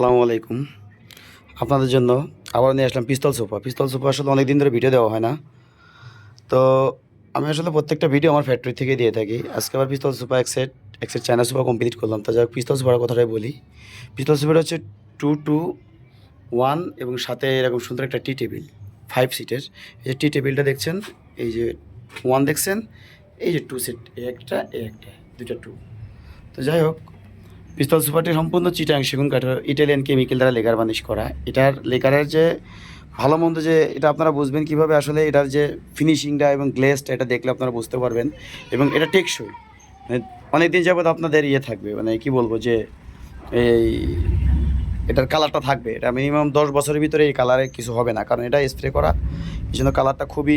আসসালামু আলাইকুম। আপনাদের জন্য আবার নিয়ে আসলাম পিস্তল সোফা। পিস্তল সোফা আসলে অনেক দিন ধরে ভিডিও দেওয়া হয় না। তো আমি আসলে প্রত্যেকটা ভিডিও আমার ফ্যাক্টরি থেকে দিয়ে থাকি। আজকে আবার পিস্তল সোফা এক সেট এক সেট চায়না সোফা কমপ্লিট করলাম। তা যাক পিস্তল সোফার কথাটাই বলি। পিস্তল সোফাটা হচ্ছে টু টু ওয়ান এবং সাথে এরকম সুন্দর একটা টি টেবিল ফাইভ সিটের এই যে টি টেবিলটা দেখছেন, এই যে ওয়ান দেখছেন, এই যে টু সিট একটা এই একটা দুটো টু তো যাই হোক পিস্তল সুপারটি সম্পূর্ণ চিটাং সেগুন কাঠের ইটালিয়ান কেমিক্যাল দ্বারা লেকার বানিশ করা। এটার লেকারের যে ভালো মন্দ যে এটা আপনারা বুঝবেন কীভাবে আসলে এটার যে ফিনিশিংটা এবং গ্লেসটা এটা দেখলে আপনারা বুঝতে পারবেন এবং এটা টেকসই। মানে অনেক দিন যাবত আপনাদের ইয়ে থাকবে মানে কি বলব যে এই এটার কালারটা থাকবে। এটা মিনিমাম দশ বছরের ভিতরে এই কালারে কিছু হবে না, কারণ এটা স্প্রে করা। এই জন্য কালারটা খুবই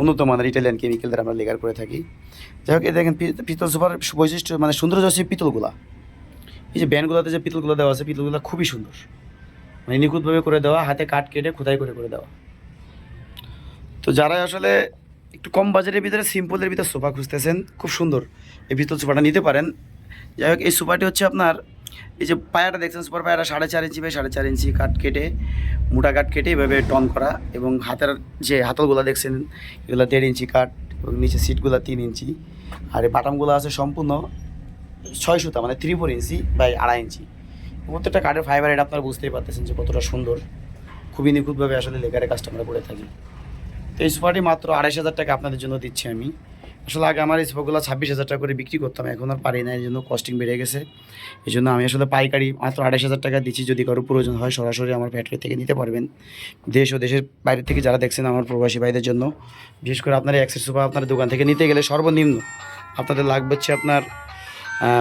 উন্নত মানের ইটালিয়ান কেমিক্যাল দ্বারা আমরা লেগার করে থাকি। যাই হোক এ দেখেন পিতল সুপার বৈশিষ্ট্য মানে সৌন্দর্য হচ্ছে পিতলগুলা। এই যে ব্যান্ডগুলোতে যে পিতলগুলো দেওয়া আছে, পিতলগুলো খুবই সুন্দর। মানে নিখুঁতভাবে করে দেওয়া, হাতে কাট কেটে খোদাই করে করে দেওয়া। তো যারা আসলে একটু কম বাজেটের ভিতরে, সিম্পলের ভিতরে সোফা খুঁজতেছেন, খুব সুন্দর। এই পিতল সোফাটা নিতে পারেন। যাই হোক, এই সোফাটি হচ্ছে আপনার, এই যে পায়াটা দেখছেন, সুপার পায়াটা সাড়ে চার ইঞ্চি বাই সাড়ে চার ইঞ্চি কাট কেটে, মোটা কাট কেটে এভাবে টন করা এবং হাতের যে হাতলগুলো দেখছেন, এগুলো দেড় ইঞ্চি কাট এবং নিচে সিটগুলো তিন ইঞ্চি। আর এই বাটামগুলো আছে সম্পূর্ণ ছয় সুতা মানে থ্রি ফোর ইঞ্চি বাই আড়াই ইঞ্চি। প্রত্যেকটা কাঠের ফাইবার এটা আপনারা বুঝতেই পারতেছেন যে কতটা সুন্দর। খুবই নিখুঁতভাবে আসলে লেকারে কাজটা আমরা করে থাকি। তো এই সোফাটি মাত্র আড়াইশ হাজার টাকা আপনাদের জন্য দিচ্ছি আমি। আসলে আগে আমার এই সোফাগুলো ছাব্বিশ হাজার টাকা করে বিক্রি করতাম, এখন আর পারি না, এই জন্য কস্টিং বেড়ে গেছে। এই জন্য আমি আসলে পাইকারি মাত্র আড়াইশ হাজার টাকা দিচ্ছি, যদি কারও প্রয়োজন হয় সরাসরি আমার ফ্যাক্টরি থেকে নিতে পারবেন। দেশ ও দেশের বাইরে থেকে যারা দেখছেন আমার প্রবাসী ভাইদের জন্য, বিশেষ করে আপনার অ্যাক্সেস সোফা আপনার দোকান থেকে নিতে গেলে সর্বনিম্ন আপনাদের লাগবে হচ্ছে আপনার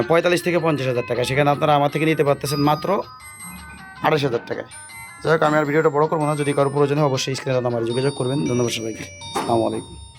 পঁয়তাল্লিশ থেকে পঞ্চাশ হাজার টাকা। সেখানে আপনারা আমার থেকে নিতে পারতেছেন মাত্র আড়াইশ হাজার টাকায়। যাই হোক, আমি আর ভিডিওটা বড় করব না। যদি কারও প্রয়োজন হয়, অবশ্যই স্ক্রিনে আমার যোগাযোগ করবেন। ধন্যবাদ সবাইকে। আসসালামু আলাইকুম।